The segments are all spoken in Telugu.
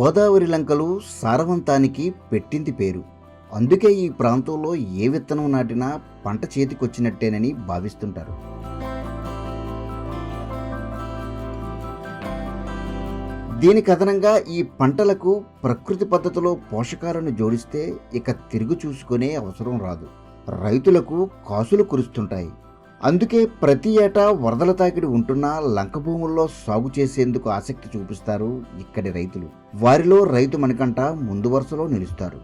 గోదావరి లంకలు సారవంతానికి పెట్టింది పేరు. అందుకే ఈ ప్రాంతంలో ఏ విత్తనం నాటినా పంట చేతికొచ్చినట్టేనని భావిస్తుంటారు. దీని కథనంగా ఈ పంటలకు ప్రకృతి పద్ధతిలో పోషకాలను జోడిస్తే ఇక తిరుగు చూసుకునే అవసరం రాదు. రైతులకు కాసులు కురుస్తుంటాయి. అందుకే ప్రతి ఏటా వరదల తాకిడి ఉంటున్నా లంక భూముల్లో సాగు చేసేందుకు ఆసక్తి చూపిస్తారు ఇక్కడి రైతులు. వారిలో రైతు మనకంట ముందు వరుసలో నిలుస్తారు.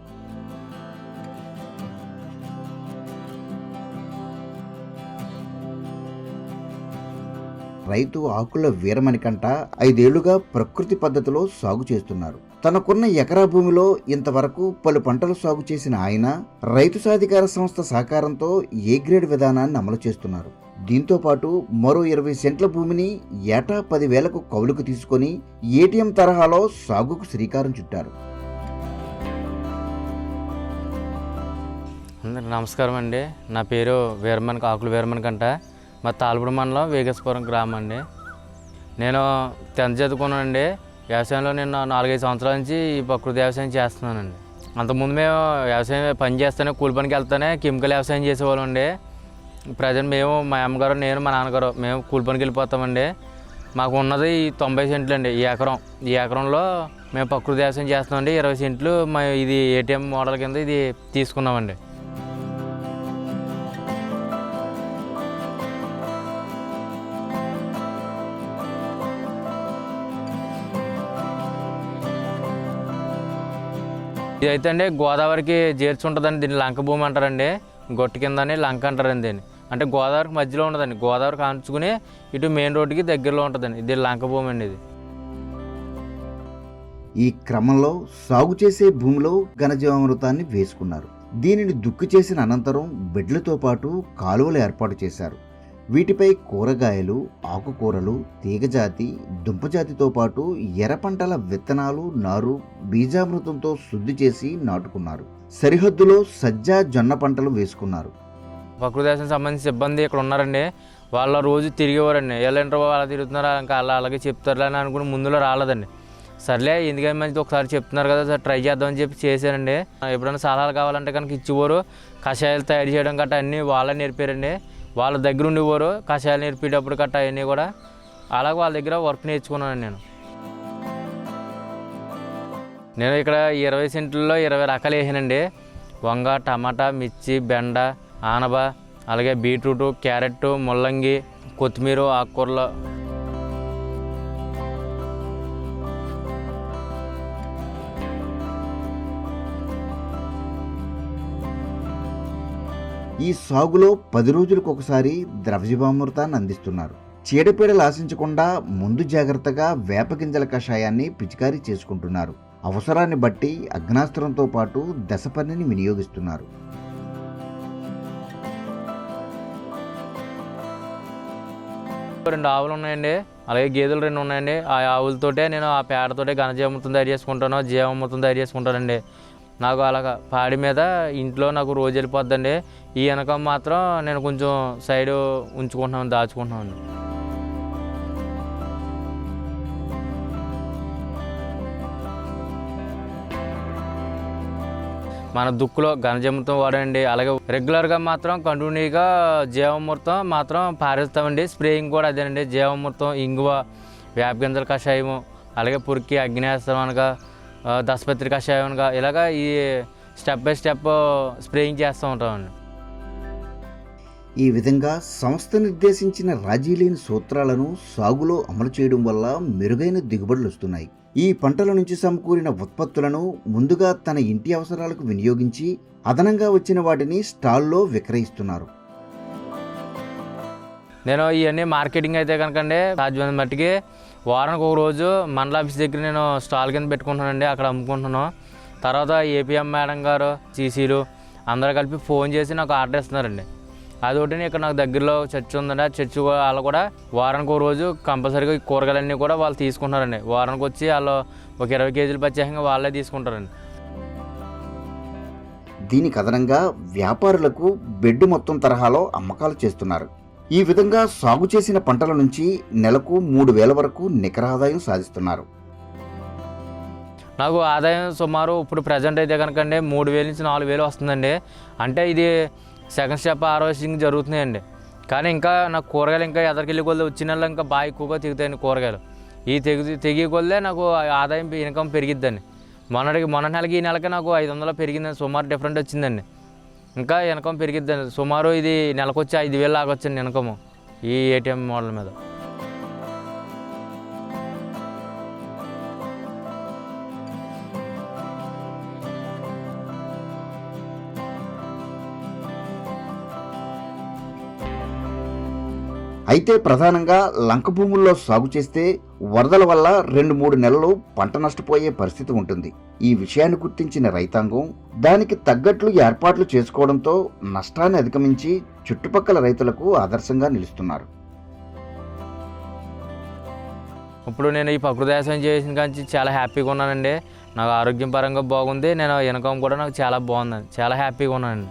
రైతు ఆకుల వీరమణికంట ఐదేళ్ళుగా ప్రకృతి పద్ధతిలో సాగు చేస్తున్నారు. తనకున్న ఎకరా భూమిలో ఇంతవరకు పలు పంటలు సాగు చేసిన ఆయన రైతు సాధికార సంస్థ సహకారంతో ఏ గ్రేడ్ విధానాన్ని అమలు చేస్తున్నారు? దీంతో పాటు మరో ఇరవై సెంట్ల భూమిని ఏటా పదివేలకు కౌలుకు తీసుకొని ఏటీఎం తరహాలో సాగుకు శ్రీకారం చుట్టారు. అందరికి నమస్కారం అండి. నా పేరు వీరమన్ ఆకులు వీరమన్ కంట. మా తాళపూడి మండలం వేగస్పురం గ్రామం అండి. నేను టెన్త్ చదువుకున్నానండి. వ్యవసాయంలో నేను నాలుగైదు సంవత్సరాల నుంచి ఈ ప్రకృతి వ్యవసాయం చేస్తున్నానండి. అంతకుముందు మేము వ్యవసాయం పని చేస్తానే కూలి పనికి వెళ్తానే కెమికల్ వ్యవసాయం చేసేవాళ్ళం అండి ప్రజెంట్ మేము మా అమ్మగారు నేను మా నాన్నగారు మేము కూలి పనికి వెళ్ళిపోతామండి. మాకు ఉన్నది తొంభై సెంట్లు అండి ఈ ఎకరం. ఈ ఎకరంలో మేము ప్రకృతి వ్యవసాయం చేస్తున్నామండి. ఇరవై సెంట్లు మా ఇది ఏటీఎం మోడల్ కింద ఇది తీసుకున్నామండి. ఇది అయితే అండి గోదావరికి చేర్చుంటుందండి దీన్ని లంక భూమి అంటారండి. గొట్టు కిందని లంక అంటారండి దీన్ని. అంటే గోదావరికి మధ్యలో ఉండదండి గోదావరికి అంచుకుని ఇటు మెయిన్ రోడ్డుకి దగ్గరలో ఉంటుందండి. ఇది లంక భూమి అండి ఇది. ఈ క్రమంలో సాగు చేసే భూమిలో ఘనజీవామృతాన్ని వేసుకున్నారు. దీనిని దుక్కు చేసిన అనంతరం బెడ్లతో పాటు కాలువలు ఏర్పాటు చేశారు. వీటిపై కూరగాయలు ఆకుకూరలు తీగజాతి దుంపజాతితో పాటు ఎర్ర పంటల విత్తనాలు నారు బీజామృతంతో శుద్ధి చేసి నాటుకున్నారు. సరిహద్దులో సజ్జ జొన్న పంటలు వేసుకున్నారు. ప్రకృతి సంబంధించిన సిబ్బంది ఇక్కడ ఉన్నారండి. వాళ్ళ రోజు తిరిగేవారండి. ఎలాంటి అలా తిరుగుతున్నారా? ఇంకా అలా అలాగే చెప్తారులే అని అనుకుని ముందులో రాలేదండి. సర్లే ఎందుకని మంచిది ఒకసారి చెప్తున్నారు కదా సార్ ట్రై చేద్దామని చెప్పి చేశానండి ఎప్పుడైనా సలహాలు కావాలంటే కనుక ఇచ్చేవారు. కషాయాలు తయారు చేయడం గట్రా అన్నీ వాళ్ళే నేర్పారండి. వాళ్ళ దగ్గర ఉండేవారు కషాయాలు నేర్పేటప్పుడు కట్ట అవన్నీ కూడా అలాగే వాళ్ళ దగ్గర వర్క్ నేర్చుకున్నాను నేను. నేను ఇక్కడ ఇరవై సెంట్లలో ఇరవై రకాలు వేసానండి. వంగ టమాటా మిర్చి బెండ ఆనబ అలాగే బీట్రూటు క్యారెట్ ముల్లంగి కొత్తిమీర ఆకుకూరలు. ఈ సాగులో పది రోజులకు ఒకసారి ద్రవజీవామృతాన్ని అందిస్తున్నారు. చీడపీడలు ఆశించకుండా ముందు జాగ్రత్తగా వేపగింజల కషాయాన్ని పిచికారీ చేసుకుంటున్నారు. అవసరాన్ని బట్టి అగ్నాస్త్రంతో పాటు దశపర్ణిని వినియోగిస్తున్నారు. రెండు ఆవులు ఉన్నాయండి. అలాగే గేదెలు రెండు ఉన్నాయండి. ఆ ఆవులతోటే నేను ఆ పేడతోటే ఘనజీవమృతం తయారు చేసుకుంటాను. జీవామృతం తయారు చేసుకుంటానండి. నాకు అలాగ పాడి మీద ఇంట్లో నాకు రోజు వెళ్ళిపోద్దండి. ఈ వెనక మాత్రం నేను కొంచెం సైడ్ ఉంచుకుంటున్నాను దాచుకుంటున్నాను. మన దుక్కులో ఘనజముతం వాడండి. అలాగే రెగ్యులర్గా మాత్రం కంటిన్యూగా జీవామృతం మాత్రం పారేస్తామండి. స్ప్రేయింగ్ కూడా అదేనండి. జీవామృతం ఇంగువ వేపగింజల కషాయము అలాగే పురికి అగ్నేస్త్రం అనగా దశపత్రి కషాయం ఇలాగా ఈ స్టెప్ బై స్టెప్ స్ప్రేయింగ్ చేస్తూ ఉంటామండి. ఈ విధంగా సంస్థ నిర్దేశించిన రాజీ లేని సూత్రాలను సాగులో అమలు చేయడం వల్ల మెరుగైన దిగుబడులు వస్తున్నాయి. ఈ పంటల నుంచి సమకూరిన ఉత్పత్తులను ముందుగా తన ఇంటి అవసరాలకు వినియోగించి అదనంగా వచ్చిన వాటిని స్టాల్లో విక్రయిస్తున్నారు. నేను ఇవన్నీ మార్కెటింగ్ అయితే కనుకండి సాధ్యమైన మట్టికి వారానికి ఒక రోజు మండల ఆఫీస్ దగ్గర నేను స్టాల్ కింద పెట్టుకుంటున్నానండి అక్కడ అమ్ముకుంటున్నాను. తర్వాత ఏపీఎం మేడం గారు సీసీలు అందరూ కలిపి ఫోన్ చేసి నాకు ఆర్డర్ ఇస్తున్నారండి. అదొకటి ఇక్కడ నాకు దగ్గరలో చర్చ్ ఉందండి ఆ చర్చ్ వాళ్ళు కూడా వారానికి ఒక రోజు కంపల్సరీగా ఈ కూరగాయలన్నీ కూడా వాళ్ళు తీసుకుంటున్నారండి. వారానికి వచ్చి వాళ్ళు ఒక ఇరవై కేజీలు ప్రత్యేకంగా వాళ్ళే తీసుకుంటారండి. దీనికి అదనంగా వ్యాపారులకు బెడ్ మొత్తం తరహాలో అమ్మకాలు చేస్తున్నారు. ఈ విధంగా సాగు చేసిన పంటల నుంచి నెలకు మూడు వేల వరకు నికర ఆదాయం సాధిస్తున్నారు. నాకు ఆదాయం సుమారు ఇప్పుడు ప్రజెంట్ అయితే కనుకండి మూడు వేల నుంచి నాలుగు వేలు వస్తుందండి. అంటే ఇది సెకండ్ స్టెప్ హార్వెస్టింగ్ జరుగుతున్నాయండి. కానీ ఇంకా నాకు కూరగాయలు ఇంకా ఎదరికెళ్ళి కొద్ది వచ్చిన నెలలో ఇంకా బాగా ఎక్కువగా తెగుతాయండి కూరగాయలు. ఈ తెగి తెగి కొద్దే నాకు ఆదాయం ఇన్కమ్ పెరిగిద్దండి. మొన్నటికి మొన్న నెలకి ఈ నెలకి నాకు ఐదు వందలు పెరిగిందండి. సుమారు డిఫరెంట్ వచ్చిందండి. ఇంకా వెనకం పెరిగిద్దండి సుమారు ఇది నెలకు వచ్చి ఐదు వేలు ఆగొచ్చండి వెనకము ఈ ఏటీఎం మోడల్ మీద. అయితే ప్రధానంగా లంక భూముల్లో సాగు చేస్తే వరదల వల్ల రెండు మూడు నెలలు పంట నష్టపోయే పరిస్థితి ఉంటుంది. ఈ విషయాన్ని గుర్తించిన రైతాంగం దానికి తగ్గట్లు ఏర్పాట్లు చేసుకోవడంతో నష్టాన్ని అధిగమించి చుట్టుపక్కల రైతులకు ఆదర్శంగా నిలుస్తున్నారు. ఇప్పుడు నేను ఈ ప్రకృతి వ్యవసాయం చేసిన కానీ చాలా హ్యాపీగా ఉన్నానండి. నాకు ఆరోగ్యం పరంగా బాగుంది. నేను ఇన్కమ్ కూడా నాకు చాలా బాగుందండి. చాలా హ్యాపీగా ఉన్నానండి.